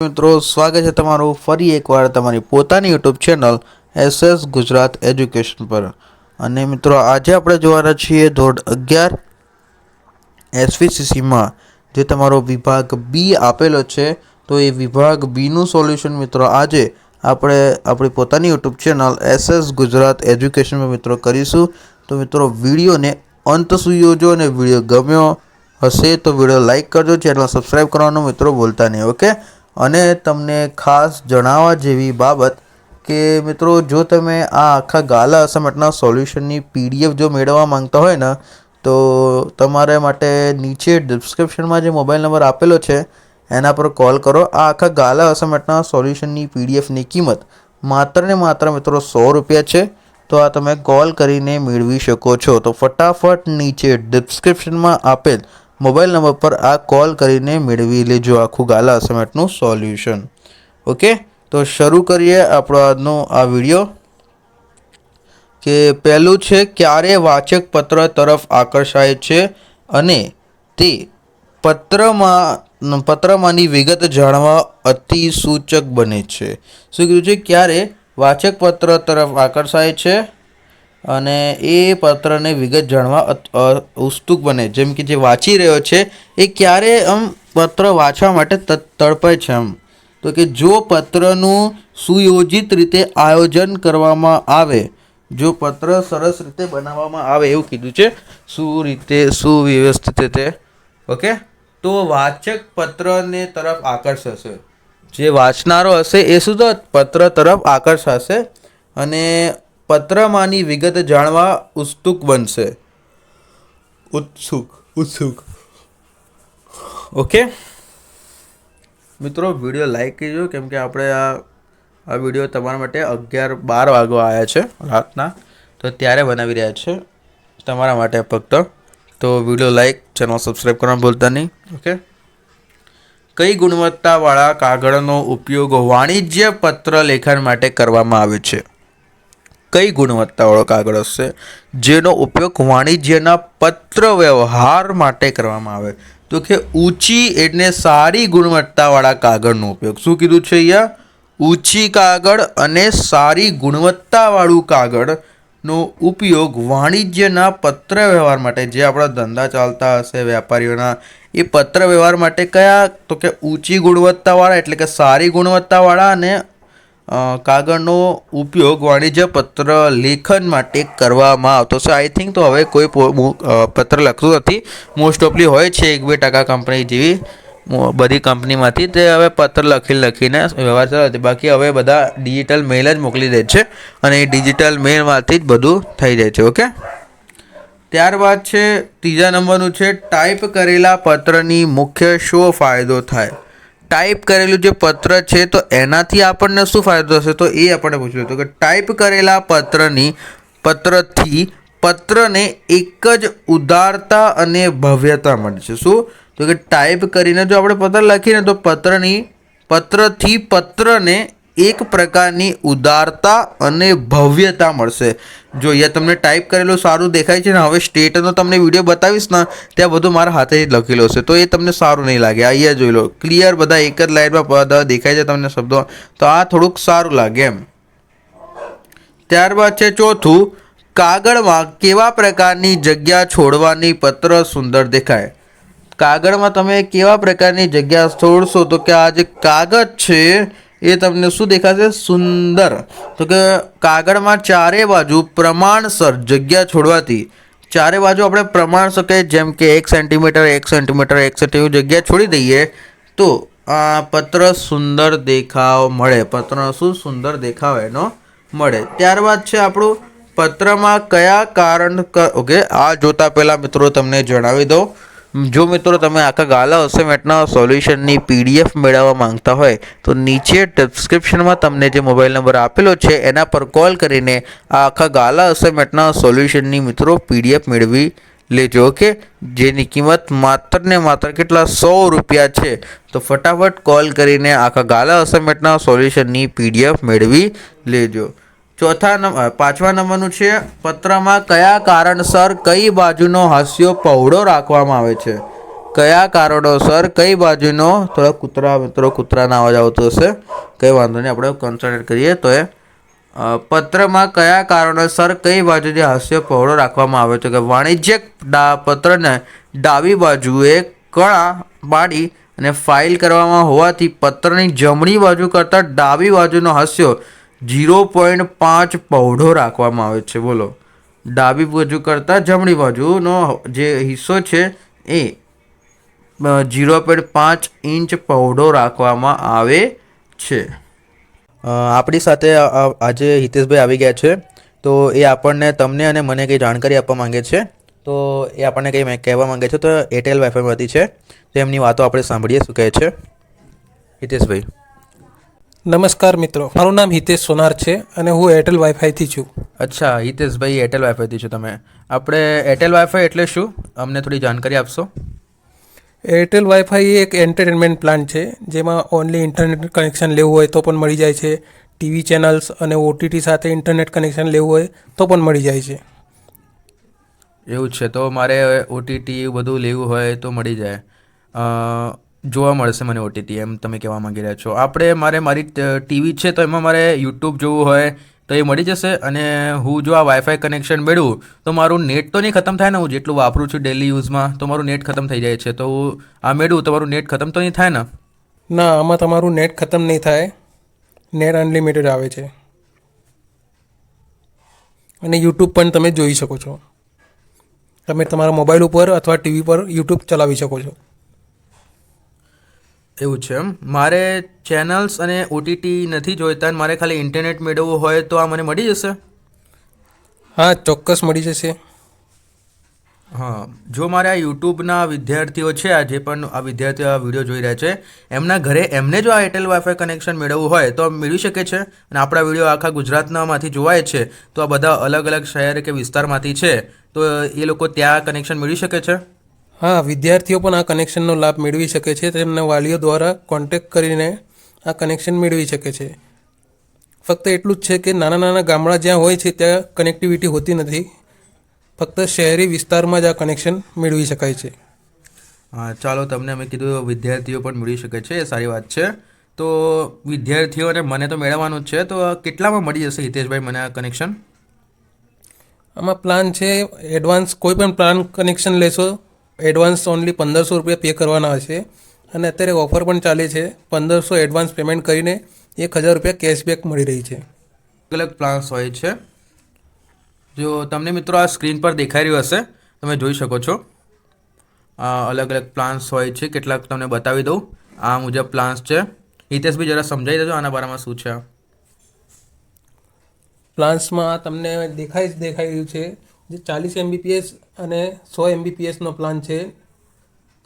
મિત્રો, સ્વાગત છે તમારું ફરી એકવાર તમારી પોતાની YouTube channel SS Gujarat education પર. અને મિત્રો, આજે આપણે જોવાના છીએ ધોરણ અગિયાર એસવીસીસીમાં, જે તમારો વિભાગ બી આપેલો છે. તો એ વિભાગ બીનું સોલ્યુશન મિત્રો, આજે આપણે આપણી પોતાની યુટ્યુબ ચેનલ એસએસ ગુજરાત એજ્યુકેશનમાં મિત્રો કરીશું. તો મિત્રો, વિડીયોને અંત સુધી જોજો અને વીડિયો ગમ્યો હશે તો વીડિયો લાઇક કરજો, ચેનલ સબસ્ક્રાઈબ કરવાનું મિત્રો ભૂલતા નહીં, ઓકે? અને તમને ખાસ જણાવવા જેવી બાબત કે મિત્રો, જો તમે આ આખા ગાલા અસાઇનમેન્ટના સોલ્યુશનની પીડીએફ જો મેળવવા માંગતા હોય ને, તો તમારે માટે નીચે ડિસ્ક્રિપ્શનમાં જે મોબાઈલ નંબર આપેલો છે, એના પર કોલ કરો. આ આખા ગાલા અસાઇનમેન્ટના સોલ્યુશનની પીડીએફની કિંમત માત્ર ને માત્ર મિત્રો સો રૂપિયા છે. તો આ તમે કોલ કરીને મેળવી શકો છો. તો ફટાફટ નીચે ડિસ્ક્રિપ્શનમાં આપેલ મોબાઈલ નંબર પર આ કોલ કરીને મેળવી લેજો આખું ગાલા અસાઇનમેન્ટનું સોલ્યુશન. ઓકે? તો શરૂ કરીએ આપણો આજનો આ વીડિયો કે પહેલું છે, ક્યારે વાચક પત્ર તરફ આકર્ષાય છે અને તે પત્રમાં, પત્રમાંની વિગત જાણવા અતિસૂચક બને છે. શું કીધું છે? ક્યારે વાચક પત્ર તરફ આકર્ષાય છે અને એ પત્રને વિગત જાણવા ઉત્સુક બને. જેમ કે જે વાંચી રહ્યો છે, એ ક્યારે આમ પત્ર વાંચવા માટે તડપે છે આમ. તો કે જો પત્રનું સુયોજિત રીતે આયોજન કરવામાં આવે, જો પત્ર સરસ રીતે બનાવવામાં આવે એવું કીધું છે, શું રીતે સુવ્યવસ્થિત રીતે? ઓકે? તો વાચક પત્રને તરફ આકર્ષશે. જે વાંચનારો હશે એ શું પત્ર તરફ આકર્ષાશે? અને પત્રમાંની વિગત જાણવા ઉત્સુક બનશે. ઉત્સુક ઉત્સુક. ઓકે મિત્રો વીડિયો લાઈક કરજો, કેમ કે આપણે આ આ વીડિયો તમારા માટે અગિયાર બાર વાગવા આવ્યા છે રાતના. તો ત્યારે બનાવી રહ્યા છે તમારા માટે ફક્ત. તો વીડિયો લાઈક ચેનલ સબસ્ક્રાઈબ કરવાનું ભૂલતા નહીં. ઓકે કઈ ગુણવત્તાવાળા કાગળનો ઉપયોગ વાણિજ્ય પત્ર લેખન માટે કરવામાં આવે છે? કઈ ગુણવત્તાવાળો કાગળ હશે? જેનો ઉપયોગ વાણિજ્યના પત્ર વ્યવહાર માટે કરવામાં આવે. તો કે ઊંચી એટલે સારી ગુણવત્તાવાળા કાગળનો ઉપયોગ. શું કીધું છે અહીંયા? ઊંચી કાગળ અને સારી ગુણવત્તાવાળું કાગળનો ઉપયોગ વાણિજ્યના પત્ર વ્યવહાર માટે. જે આપણા ધંધા ચાલતા હશે વેપારીઓના એ પત્ર વ્યવહાર માટે કયા? તો કે ઊંચી ગુણવત્તાવાળા એટલે કે સારી ગુણવત્તાવાળા અને કાગળનો ઉપયોગ વાણિજ્ય પત્ર લેખન માટે કરવામાં આવતો છે. આઈ થિંક તો હવે કોઈ પત્ર લખતું નથી. મોસ્ટ ઓફલી હોય છે એક બે ટકા કંપની જેવી. બધી કંપનીમાંથી તે હવે પત્ર લખી લખીને વ્યવહાર ચાલે બાકી હવે બધા ડિજિટલ મેલ જ મોકલી દે છે અને એ ડિજિટલ મેલમાંથી જ બધું થઈ જાય છે, ઓકે? ત્યારબાદ છે, ત્રીજા નંબરનું છે, ટાઈપ કરેલા પત્રની મુખ્ય શો ફાયદો થાય. ટાઈપ કરેલું જે પત્ર છે, તો એનાથી આપણને શું ફાયદો થશે? તો એ આપણને પૂછ્યું હતું કે ટાઈપ કરેલા પત્રની, પત્રથી પત્રને એક જ ઉદારતા અને ભવ્યતા મળશે શું? તો કે ટાઈપ કરીને જો આપણે પત્ર લખીને તો પત્રની, પત્રથી પત્રને એક પ્રકારની ઉદારતા અને ભવ્યતા મળશે. જો અહીંયા તમને ટાઈપ કરેલું સારું દેખાય છે ને, હવે સ્ટેટનો તમને વીડિયો બતાવીશ ને, ત્યાં બધું મારા હાથે જ લખેલો છે. તો એ તમને સારું નહીં લાગે. અહીંયા જોઈ લો. ક્લિયર બધા એક જ લાઇનમાં બધા દેખાય છે તમને શબ્દો. તો આ થોડુંક સારું લાગે એમ. ત્યારબાદ છે ચોથું, કાગળમાં કેવા પ્રકારની જગ્યા છોડવાની પત્ર સુંદર દેખાય? કાગળમાં તમે કેવા પ્રકારની જગ્યા છોડશો? તો કે આ જે કાગળ છે એ તમને શું દેખાશે? સુંદર. તો કે કાગળમાં ચારે બાજુ પ્રમાણસર જગ્યા છોડવાથી ચારે બાજુ આપણે પ્રમાણ શકે, જેમ કે એક સેન્ટીમીટર એક સેન્ટીમીટર એક સેન્ટીમીટર જગ્યા છોડી દઈએ, તો આ પત્ર સુંદર દેખાવ મળે. પત્રનો શું સુંદર દેખાવ એનો મળે. ત્યારબાદ છે આપણું પત્રમાં કયા કારણ ઓકે, આ જોતા પહેલાં મિત્રો તમને જણાવી દઉં. જો મિત્રો તમે આખા ગાલા અસાઇનમેન્ટના સોલ્યુશનની પીડીએફ મેળવવા માંગતા હોય, તો નીચે ડિસ્ક્રિપ્શનમાં તમને જે મોબાઈલ નંબર આપેલો છે, એના પર કોલ કરીને આ આખા ગાલા અસાઇનમેન્ટના સોલ્યુશનની મિત્રો પીડીએફ મેળવી લેજો, ઓકે? જેની કિંમત માત્ર ને માત્ર કેટલા સો રૂપિયા છે, તો ફટાફટ કોલ કરીને આખા ગાલા અસાઇનમેન્ટના સોલ્યુશનની પીડીએફ મેળવી લેજો. ચોથા નંબર પાંચમા નંબરનું છે, પત્રમાં કયા કારણસર કઈ બાજુનો હાસ્યો પહોળો રાખવામાં આવે છે? કયા કારણોસર કઈ બાજુનો, થોડા કૂતરા, મિત્રો, કૂતરાના અવાજ આવતો હશે. કંઈ વાંધો નહીં, આપણે કન્સલ્ટ કરીએ તો એ. પત્રમાં કયા કારણોસર કઈ બાજુથી હાસ્ય પહોળો રાખવામાં આવે છે? કે વાણિજ્યક પત્રને ડાબી બાજુએ કણા પાડી અને ફાઇલ કરવામાં હોવાથી પત્રની જમણી બાજુ કરતાં ડાબી બાજુનો હાસ્યો ઝીરો પોઈન્ટ પાંચ પૌઢો રાખવામાં આવે છે, બોલો. ડાબી બાજુ કરતાં જમણી બાજુનો જે હિસ્સો છે એ ઝીરો પોઈન્ટ પાંચ ઇંચ પહોળો રાખવામાં આવે છે. આપણી સાથે આજે હિતેશભાઈ આવી ગયા છે, તો એ આપણને તમને અને મને કંઈ જાણકારી આપવા માંગે છે, તો એ આપણને કંઈ કહેવા માંગે છે, તો એરટેલ વાઈફાઈમાંથી છે, તો એમની વાતો આપણે સાંભળીએ શું કહે છે. હિતેશભાઈ. નમસ્કાર મિત્રો મારું નામ હિતેશ સોનાર છે અને હું એરટેલ વાઈફાઈથી છું. અચ્છા હિતેશભાઈ એરટેલ વાઈફાઈથી છો તમે. આપણે એરટેલ વાઈફાઈ એટલે શું? અમને થોડી જાણકારી આપશો? એરટેલ વાઈફાઈ એક એન્ટરટેનમેન્ટ પ્લાન છે જેમાં ઓનલી ઇન્ટરનેટ કનેક્શન લેવું હોય તો પણ મળી જાય છે. ટીવી ચેનલ્સ અને ઓટીટી સાથે ઇન્ટરનેટ કનેક્શન લેવું હોય તો પણ મળી જાય છે. એવું છે તો મારે ઓટીટી બધું લેવું હોય તો મળી જાય. જોવા મળશે મને ઓટીટી એમ તમે કહેવા માંગી રહ્યા છો. આપણે, મારે મારી ટીવી છે તો એમાં મારે યુટ્યુબ જોવું હોય તો એ મળી જશે અને હું જો આ વાઈફાઈ કનેક્શન મેળવું તો મારું નેટ તો નહીં ખતમ થાય ને હું જેટલું વાપરું છું ડેલી યુઝમાં તો મારું નેટ ખતમ થઈ જાય છે. તો આ મેળવું તો મારું નેટ ખતમ તો નહીં થાય ને? ના, આમાં તમારું નેટ ખતમ નહીં થાય. નેટ અનલિમિટેડ આવે છે. અને યુટ્યુબ પણ તમે જોઈ શકો છો. તમે તમારા મોબાઈલ ઉપર અથવા ટીવી પર યુટ્યુબ ચલાવી શકો છો. એવું છે એમ. મારે ચેનલ્સ અને ઓટીટી નથી જોઈતા મારે ખાલી ઇન્ટરનેટ મેળવવું હોય તો આ મને મળી જશે? હા ચોક્કસ મળી જશે. હા. જો મારે આ યુટ્યુબના વિદ્યાર્થીઓ છે આ જે પણ આ વિદ્યાર્થીઓ આ વીડિયો જોઈ રહ્યા છે એમના ઘરે એમને જો આ એરટેલ વાઈફાઈ કનેક્શન મેળવવું હોય તો મેળવી શકે છે? અને આપણા વીડિયો આખા ગુજરાતનામાંથી જોવાય છે તો આ બધા અલગ અલગ શહેર કે વિસ્તારમાંથી છે તો એ લોકો ત્યાં કનેક્શન મેળવી શકે છે? હા વિદ્યાર્થીઓ પણ આ કનેક્શનનો લાભ મેળવી શકે છે. તેમના વાલીઓ દ્વારા કોન્ટેક્ટ કરીને આ કનેક્શન મેળવી શકે છે. ફક્ત એટલું જ છે કે નાના નાના ગામડા જ્યાં હોય છે ત્યાં કનેક્ટિવિટી હોતી નથી. ફક્ત શહેરી વિસ્તારમાં જ આ કનેક્શન મેળવી શકાય છે. હા ચાલો તમને અમે કીધું વિદ્યાર્થીઓ પણ મેળવી શકે છે એ સારી વાત છે. તો વિદ્યાર્થીઓને મને તો મેળવવાનું જ છે. તો કેટલામાં મળી જશે? હિતેશભાઈ મને આ કનેક્શન આમાં પ્લાન છે એડવાન્સ કોઈ પણ પ્લાન કનેક્શન લેશો એડવાન્સ ઓનલી પંદરસો રૂપિયા પે કરવાના હશે. અને અત્યારે ઓફર પણ ચાલે છે. પંદરસો એડવાન્સ પેમેન્ટ કરીને એક હજાર રૂપિયા કેશબેક મળી રહી છે. અલગ અલગ પ્લાન્સ હોય છે. જો તમને મિત્રો આ સ્ક્રીન પર દેખાઈ રહ્યું હશે તમે જોઈ શકો છો. આ અલગ અલગ પ્લાન્સ હોય છે. કેટલાક તમને બતાવી દઉં. આ મુજબ પ્લાન્સ છે. હિતેશભાઈ જરા સમજાવી દેજો આના બારામાં શું છે પ્લાન્સમાં તમને દેખાઈ જ દેખાઈ રહ્યું છે. જે ચાલીસ એમબીપીએસ અને સો એમબીપીએસનો પ્લાન છે.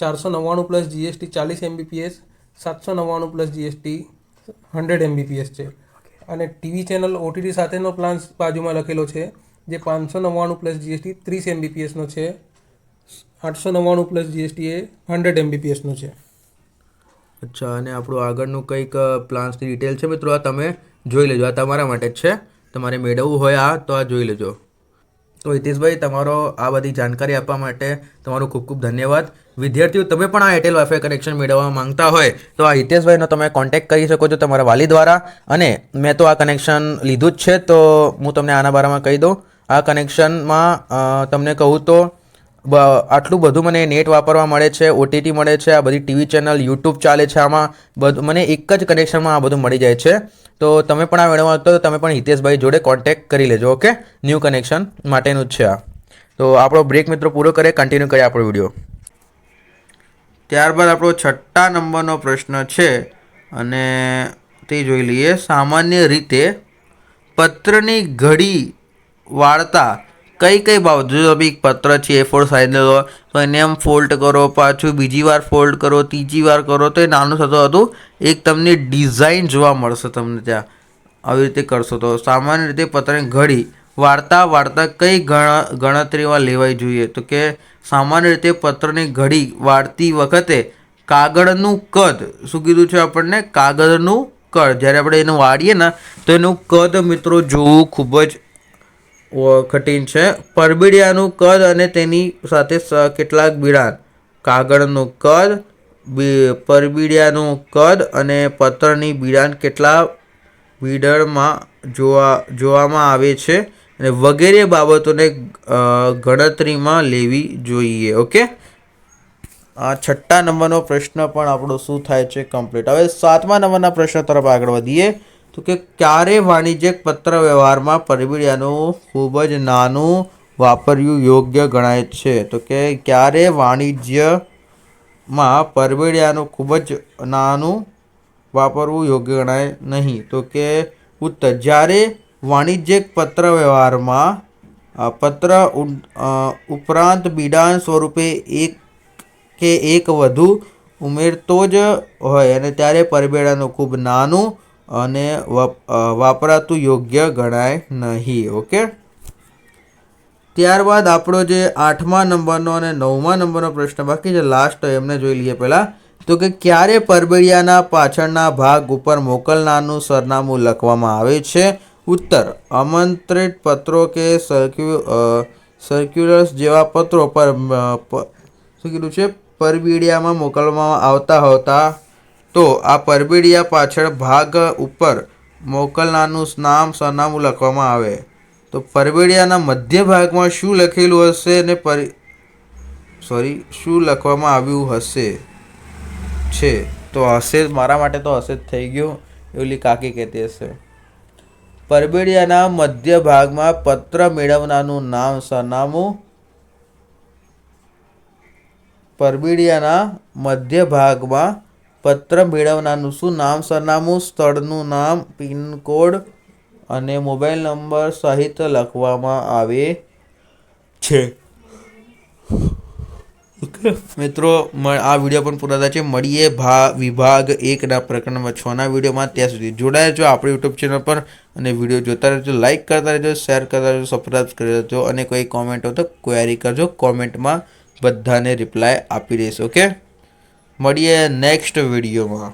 ચારસો નવ્વાણું પ્લસ જીએસટી ચાલીસ એમબીપીએસ સાતસો નવ્વાણું પ્લસ જીએસટી હંડ્રેડ એમબીપીએસ છે. અને ટીવી ચેનલ ઓટીટી સાથેનો પ્લાન બાજુમાં લખેલો છે જે પાંચસો નવ્વાણું પ્લસ જીએસટી ત્રીસ એમબીપીએસનો છે. આઠસો નવ્વાણું પ્લસ જીએસટી એ હંડ્રેડ એમબીપીએસનો છે. અચ્છા અને આપણું આગળનું કંઈક પ્લાન્સની ડિટેલ છે મિત્રો આ તમે જોઈ લેજો. આ તમારા માટે જ છે. તમારે મેળવવું હોય આ તો આ જોઈ લેજો. તો હિતેશભાઈ, તમારો આ બધી જાણકારી આપવા માટે તમારો ખૂબ ખૂબ ધન્યવાદ. વિદ્યાર્થીઓ, તમે પણ આ એરટેલ વાઈફાઈ કનેક્શન મેળવવા માંગતા હોય, તો આ હિતેશભાઈનો તમે કોન્ટેક્ટ કરી શકો છો તમારા વાલી દ્વારા. અને મેં તો આ કનેક્શન લીધું જ છે, તો હું તમને આના બારામાં કહી દઉં. આ કનેક્શનમાં તમને કહું તો આટલું બધું મને નેટ વાપરવા મળે છે ઓટીટી મળે છે, આ બધી ટીવી ચેનલ યુટ્યુબ ચાલે છે, આમાં બધું, મને એક જ કનેક્શનમાં આ બધું મળી જાય છે. તો તમે પણ આ મેળવવા તો તમે પણ હિતેશભાઈ જોડે કોન્ટેક્ટ કરી લેજો ઓકે ન્યૂ કનેક્શન માટેનું જ છે આ. તો આપણો બ્રેક મિત્રો પૂરો કરે કન્ટિન્યુ કરીએ આપણો વીડિયો. ત્યારબાદ આપણો છઠ્ઠા નંબરનો પ્રશ્ન છે અને તે જોઈ લઈએ. સામાન્ય રીતે પત્રની ઘડી વાળતા કઈ કઈ બાબત જો તમે પત્ર છે એ ફોર સાઈઝ લો તો એને આમ ફોલ્ડ કરો, પાછું બીજી વાર ફોલ્ડ કરો, ત્રીજી વાર કરો, તો એ નાનું થતું હતું. એક તમને ડિઝાઇન જોવા મળશે તમને ત્યાં. આવી રીતે કરશો તો. સામાન્ય રીતે પત્રની ઘડી વાર્તા વાર્તા કઈ ગણ ગણતરીમાં લેવાઈ જોઈએ? તો કે સામાન્ય રીતે પત્રની ઘડી વાળતી વખતે કાગળનું કદ. શું કીધું છે આપણને? કાગળનું કદ. જ્યારે આપણે એનું વાળીએ ને, તો એનું કદ મિત્રો જોવું ખૂબ જ કઠિન છે. પરબીડિયાનું કદ અને તેની સાથે કેટલાક બિડાણ કાગળનું કદ પરબીડિયાનું કદ અને પત્રની બિડાણ કેટલા બીડરમાં જોવા, જોવામાં આવે છે અને વગેરે બાબતોને ગણતરીમાં લેવી જોઈએ. ઓકે? આ છઠ્ઠા નંબરનો પ્રશ્ન પણ આપણો શું થાય છે? કમ્પ્લીટ હવે સાતમા નંબરના પ્રશ્ન તરફ આગળ વધીએ. તો કે ક્યારે વાણિજ્યક પત્ર વ્યવહારમાં પરબીડિયાનું ખૂબ જ નાનું વાપર્યું યોગ્ય ગણાય છે? તો કે ક્યારે વાણિજ્યમાં પરબીડિયાનું ખૂબ જ નાનું વાપરવું યોગ્ય ગણાય નહીં? તો કે ઉત્તર, જ્યારે વાણિજ્યક પત્ર વ્યવહારમાં પત્ર ઉપરાંત બિડાણ સ્વરૂપે એક કે એક વધુ ઉમેરતો જ હોય અને ત્યારે પરબેડાનું ખૂબ નાનું અને વપ- વાપરાતું યોગ્ય ગણાય નહીં, ઓકે? ત્યારબાદ આપણો જે આઠમા નંબરનો અને નવમા નંબરનો પ્રશ્ન બાકી છે લાસ્ટ એમને જોઈ લઈએ પહેલાં. તો કે ક્યારે પરબેડિયાના પાછળના ભાગ ઉપર મોકલનારનું સરનામું લખવામાં આવે છે? ઉત્તર, આમંત્રિત પત્રો કે સર્ક્યુ સર્ક્યુલર્સ જેવા પત્રો પર શું કીધું છે? પરબીડિયામાં મોકલવામાં આવતા હોતા તો આ પરબીડિયા પાછળ ભાગ ઉપર મોકલનારનું નામ સરનામું લખવામાં આવે. તો પરબીડિયાના મધ્ય ભાગમાં શું લખેલું હશે ને પરી સોરી શું લખવામાં આવ્યું હશે? છે. તો હશે મારા માટે તો હશે જ થઈ ગયું એવલી કાકી કહેતી હશે. પરબેડિયાના મધ્ય ભાગમાં પત્ર મેળવનારનું નામ સરનામું, પરબીડિયાના મધ્ય ભાગમાં પત્ર મેળવનારનું શું નામ, સરનામું, સ્થળનું નામ, પિનકોડ અને મોબાઈલ નંબર સહિત લખવામાં આવે છે. મિત્રો આ વીડિયો પણ પૂરા થાય છે. મળીએ ભા, વિભાગ એકના પ્રકરણમાં છના વિડીયોમાં. ત્યાં સુધી જોડાયા છો આપણી યુટ્યુબ ચેનલ પર અને વીડિયો જોતા રહેજો લાઇક કરતા રહેજો, શેર કરતા રહેજો સબસ્ક્રાઈબ કરી દેજો અને કોઈ કોમેન્ટ હોય તો ક્વેરી કરજો. કોમેન્ટમાં બધાને રિપ્લાય આપી દઈશ ઓકે મળીએ નેક્સ્ટ વિડીયોમાં